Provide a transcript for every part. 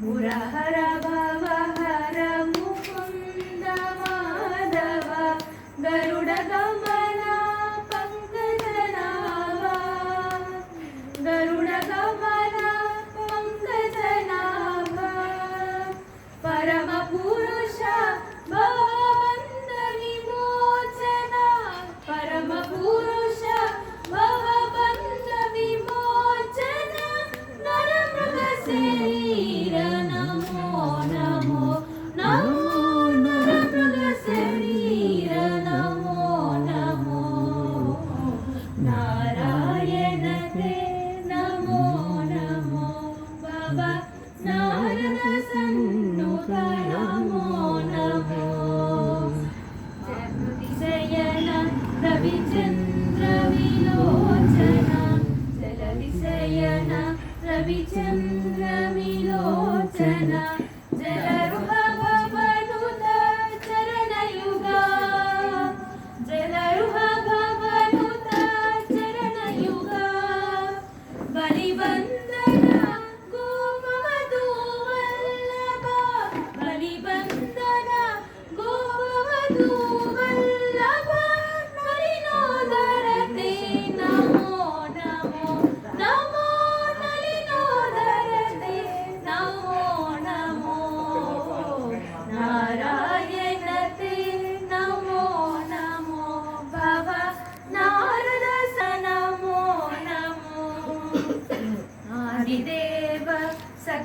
మురహర భవ హర ముకుంద మాధవ रविचन्द्र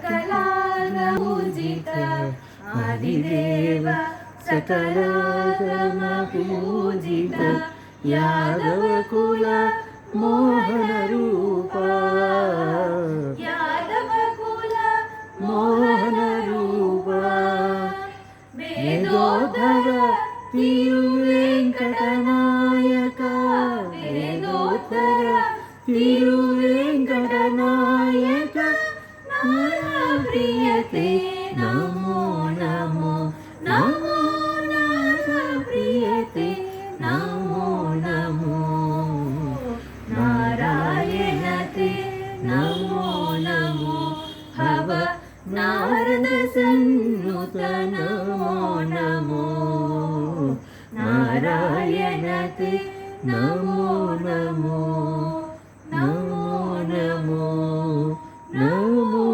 సకలాగ పూజిత ఆదిదేవ సకలాగమ పూజిత యాదవ కుల మోహన రూప యాదవ కుల నూత నమో నమో నారాయణతే నమో నమో నమో నమో నమో